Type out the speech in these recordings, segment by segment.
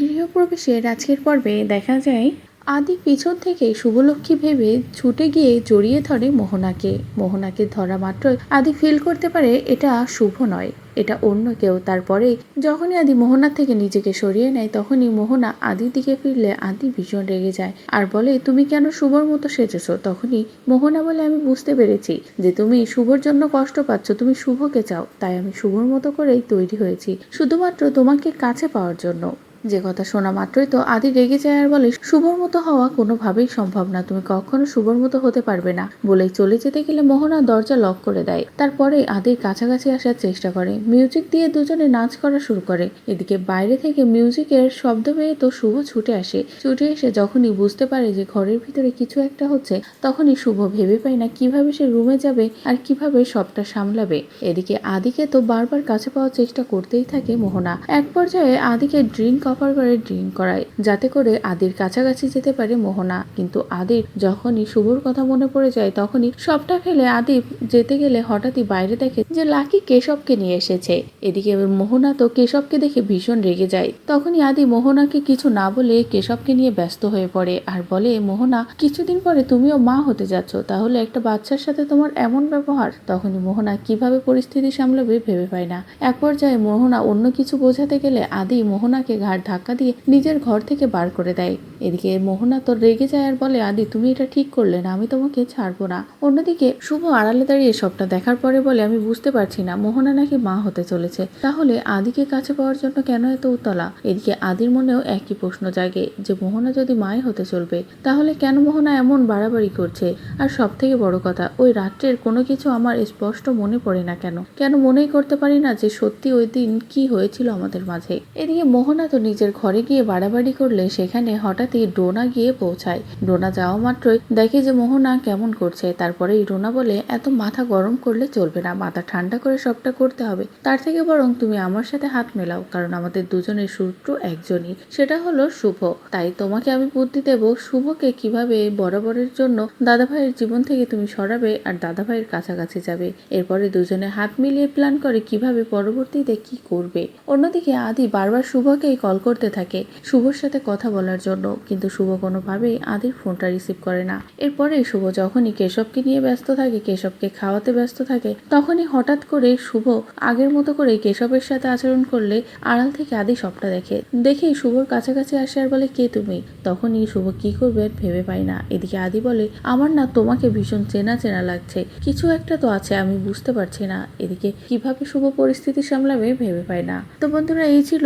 গৃহপ্রবেশের আজকের পর্বে দেখা যায়, আদি পিছন থেকে শুভলক্ষ্মী ভেবে ছুটে গিয়ে জড়িয়ে ধরে মোহনাকে। মোহনাকে ধরা মাত্র আদি ফিল করতে পারে এটা শুভ নয়, এটা অন্য কেউ। তারপরে যখনই আদি মোহনার থেকে নিজেকে সরিয়ে নেয়, তখনই মোহনা আদির দিকে ফিরলে আদি ভীষণ রেগে যায় আর বলে, তুমি কেন শুভর মতো সেজেছো? তখনই মোহনা বলে, আমি বুঝতে পেরেছি যে তুমি শুভর জন্য কষ্ট পাচ্ছ, তুমি শুভকে চাও, তাই আমি শুভর মতো করেই তৈরি হয়েছি। শুধুমাত্র তোমাকে কাছে পাওয়ার জন্য। যে কথা শোনা মাত্রই তো আদি রেগে যায় আর বলে, শুভর মতো হওয়া কোনোভাবেই সম্ভব না, তুমি কখনো শুভর মতো হতে পারবে না, বলেই চলে যেতে গেলে মোহনা দরজা লক করে দেয়। তারপরে আদির কাছাকাছি আসার চেষ্টা করে। মিউজিক দিয়ে দুজনে নাচ করা শুরু করে। এদিকে বাইরে থেকে মিউজিকের শব্দ পেয়ে তো শুভ ছুটে আসে। ছুটে এসে যখনই বুঝতে পারে যে ঘরের ভিতরে কিছু একটা হচ্ছে, তখনই শুভ ভেবে পায় না কীভাবে সে রুমে যাবে আর কীভাবে সবটা সামলাবে। এদিকে আদিকে তো বারবার কাছে পাওয়ার চেষ্টা করতেই থাকে মোহনা। এক পর্যায়ে আদিকে ড্রিঙ্ক অফার করে ড্রিঙ্ক করায়। যাতে করে আদির কাছাকাছি যেতে পারে মোহনা। কিন্তু আদির যখনই শুভর কথা মনে পড়ে যায়, তখনই সবটা ফেলে আদি যেতে গেলে হঠাৎই বাইরে দেখে যে লাকি কেশবকে নিয়ে এসেছে। এদিকে মোহনা তো কেশবকে দেখে ভীষণ রেগে যায়। তখনই আদি মোহনাকে কিছু না বলে কেশবকে নিয়ে ব্যস্ত হয়ে পড়ে আর বলে, মোহনা, কিছুদিন পরে তুমিও মা হতে যাচ্ছ। তাহলে একটা বাচ্চার সাথে তোমার এমন ব্যবহার? তখনই মোহনা কীভাবে পরিস্থিতি সামলাবে ভেবে পায় না। এক পর্যায়ে মোহনা অন্য কিছু বোঝাতে গেলে আদি মোহনাকে ঘাট ধাক্কা দিয়ে নিজের ঘর থেকে বার করে দেয়। এদিকে মোহনা তো রেগে যায় আর বলে, আদি, তুমি এটা ঠিক করলে না, আমি তোমাকে ছাড়বো না। অন্যদিকে শুভ আড়ালে দাঁড়িয়ে সবটা দেখার পরে বলে, আমি বুঝতে পারছি না, মোহনা নাকি মা হতে চলেছে। তাহলে আদিকে কাছে পাওয়ার জন্য কেন এত উতলা? এদিকে আদির মনেও একই প্রশ্ন জাগে, যে মোহনা যদি মাই হতে চলবে, তাহলে কেন মোহনা এমন বাড়াবাড়ি করছে? আর সব থেকে বড় কথা, ওই রাত্রের কোনো কিছু আমার স্পষ্ট মনে পড়ে না কেন? কেন মনেই করতে পারি না যে সত্যি ওই দিন কি হয়েছিল আমাদের মাঝে? এদিকে মোহনা তো নিজের ঘরে গিয়ে বাড়াবাড়ি করলে সেখানে হঠাৎই ডোনা গিয়ে পৌঁছায়। ডোনা যাওয়া মাত্রই দেখে যে মোহনা কেমন করছে। তারপরেই ডোনা বলে, এত মাথা গরম করলে চলবে না, মাথা ঠান্ডা করে সবটা করতে হবে। তার থেকে বরং তুমি আমার সাথে হাত মেলাও, কারণ আমাদের দুজনের সূত্র একজনই। সেটা হলো শুভ। তাই তোমাকে আমি বুদ্ধি দেব, শুভকে কীভাবে বরাবরের জন্য দাদা ভাইয়ের জীবন থেকে তুমি সরাবে আর দাদা ভাইয়ের কাছাকাছি যাবে। এরপরে দুজনে হাত মিলিয়ে প্ল্যান করে কীভাবে পরবর্তীতে কি করবে। অন্যদিকে আদি বারবার শুভকেই কল করতে থাকে শুভর সাথে কথা বলার জন্য। কিন্তু শুভ কোনোভাবেই আদির ফোনটা রিসিভ করে না। এরপরে শুভ যখনই কেশবকে নিয়ে ব্যস্ত থাকে, কেশবকে খাওয়াতে ব্যস্ত থাকে, তখনই হঠাৎ করে শুভ আগের মতো করে কেশবের সাথে আচরণ করলে আড়াল থেকে আদি সবটা দেখে। দেখে শুভর কাছাকাছি আসে আর বলে, কে তুমি? তখনই শুভ কি করবে ভেবে পায় না। এদিকে আদি বলে, আমার না তোমাকে ভীষণ চেনা চেনা লাগছে। কিছু একটা তো আছে, আমি বুঝতে পারছি না। এদিকে কীভাবে শুভ পরিস্থিতি সামলাবে ভেবে পায় না। তো বন্ধুরা, এই ছিল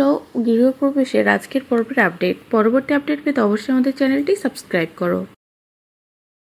গৃহপ্রবেশের আজকের পর্বের আপডেট। পরবর্তী আপডেট পেতে অবশ্যই আমাদের চ্যানেলটি সাবস্ক্রাইব করো।